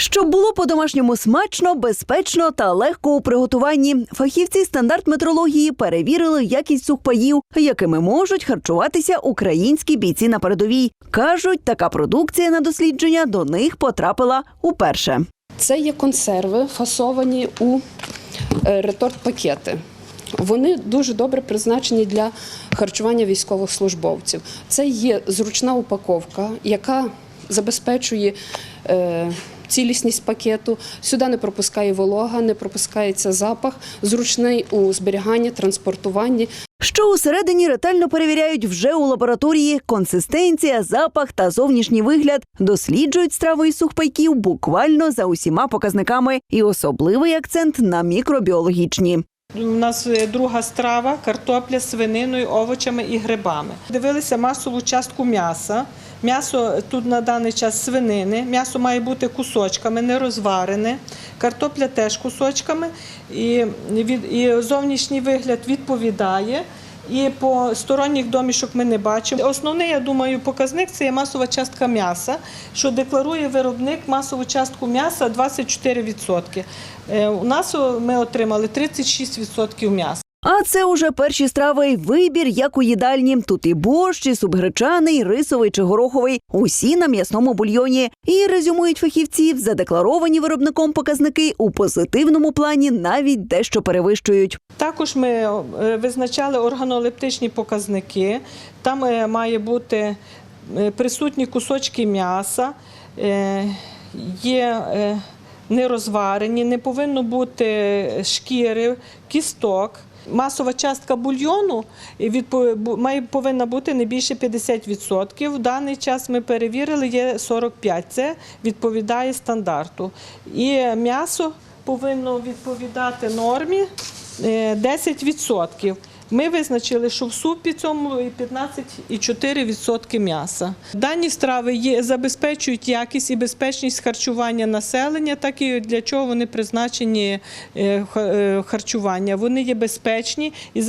Щоб було по-домашньому смачно, безпечно та легко у приготуванні, фахівці стандарт метрології перевірили якість сухпаїв, якими можуть харчуватися українські бійці на передовій. кажуть, така продукція на дослідження до них потрапила уперше. Це є консерви, фасовані у е, реторт-пакети. Вони дуже добре призначені для харчування військових службовців. Це є зручна упаковка, яка забезпечує е, цілісність пакету. Сюди не пропускає волога, не пропускається запах, зручний у зберіганні, транспортуванні. Що усередині ретельно перевіряють вже у лабораторії консистенція, запах та зовнішній вигляд, досліджують страву із сухпайків буквально за усіма показниками, і особливий акцент на мікробіологічні. У нас е, друга страва картопля з свининою, овочами і грибами. Дивилися масову частку м'яса. М'ясо тут на даний час свинини. М'ясо має бути кусочками, не розварене. Картопля теж кусочками. І, і зовнішній вигляд відповідає. І по сторонніх домішок ми не бачимо. Основний, я думаю, показник це є масова частка м'яса, що декларує виробник масову частку м'яса 24%. Е, У нас ми отримали 36% м'яса. А це уже перші страви й вибір, як у їдальні. Тут і борщ, і суп рисовий чи гороховий. Усі на м'ясному бульйоні. І резюмують фахівці, задекларовані виробником показники у позитивному плані навіть дещо перевищують. Також ми е, визначали органолептичні показники. Там е, має бути е, присутні кусочки м'яса, є е, нерозварені, не повинно бути шкіри, кісток. Масова частка бульйону має повинна бути не більше 50%. В даний час ми перевірили, є 45%. Це відповідає стандарту. І м'ясо повинно відповідати нормі е, 10%. Ми визначили, що в супі цьому 15,4% м'яса. Дані страви є, забезпечують якість і безпечність харчування населення, так і для чого вони призначені е, е, харчування. Вони є безпечні і,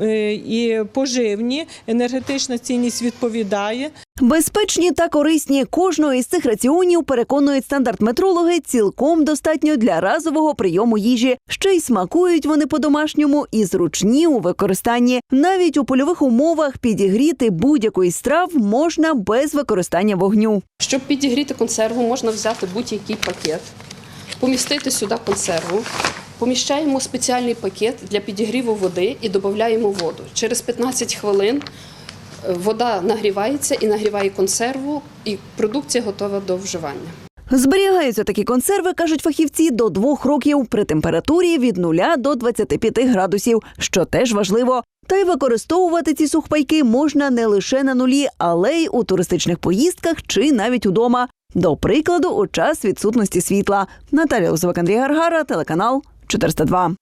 е, і поживні, енергетична цінність відповідає. Безпечні та корисні кожного із цих раціонів переконують стандарт метрологи цілком достатньо для разового прийому їжі. Ще й смакують вони по-домашньому і зручні у використанні. Навіть у польових умовах підігріти будь-яку із страв можна без використання вогню. Щоб підігріти консерву, можна взяти будь-який пакет, помістити сюди консерву. Поміщаємо спеціальний пакет для підігріву води і додаємо воду. Через 15 хвилин вода нагрівається і нагріває консерву, і продукція готова до вживання. Зберігаються такі консерви, кажуть фахівці, до двох років при температурі від 0 до 25 градусів, що теж важливо. Та й використовувати ці сухпайки можна не лише на нулі, але й у туристичних поїздках чи навіть удома. До прикладу, у час відсутності світла. Наталя Лозовик, Андрій Гаргара, телеканал 402.